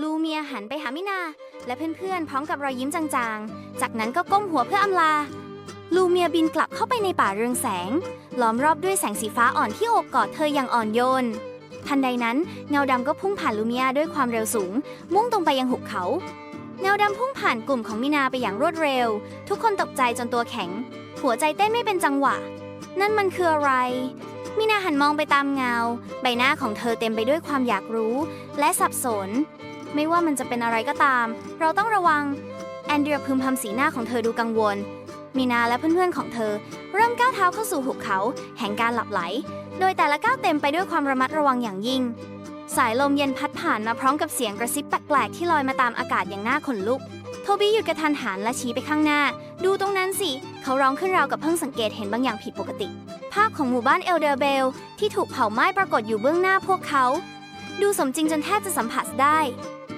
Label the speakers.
Speaker 1: ลูเมียหันไปหามินา และเพื่อนๆ พร้อมกับรอยยิ้มจางๆ จากนั้นก็ก้มหัวเพื่ออำลา ลูเมียบินกลับเข้าไปในป่าเรืองแสง ล้อมรอบด้วยแสงสีฟ้าอ่อนที่โอบกอดเธออย่างอ่อนโยน ทันใดนั้นเงาดำก็พุ่งผ่านลูเมียด้วยความเร็วสูง มุ่งตรงไปยังหุบเขา เงาดำพุ่งผ่านกลุ่มของมินาไปอย่างรวดเร็ว ทุกคนตกใจจนตัวแข็ง หัวใจเต้นไม่เป็นจังหวะ นั่นมันคืออะไร มินาหันมองไปตามเงา ใบหน้าของเธอเต็มไปด้วยความอยากรู้ และสับสน ไม่ว่ามันจะเป็นอะไรก็ตาม เราต้องระวัง แอนเดรียพึมพำสีหน้าของเธอดูกังวลมีนาและเพื่อนๆของเธอ เริ่มก้าวเท้าเข้าสู่หุบเขา แห่งการหลับไหล โดยแต่ละก้าวเต็มไปด้วยความระมัดระวังอย่างยิ่ง สายลมเย็นพัดผ่านมาพร้อมกับเสียงกระซิบแปลกๆที่ลอยมาตามอากาศอย่างน่าขนลุกโทบี้หยุดกระทันหันและชี้ไปข้างหน้า ดูตรงนั้นสิ เขาร้องขึ้นราวกับเพิ่งสังเกตเห็นบางอย่างผิดปกติาพของหมู่บ้านเอลเดอร์เบลที่ถูกเผาไหม้ปรากฏอยู่เบื้องหน้าพวกเขา ดูสมจริงจนแทบจะสัมผัสได้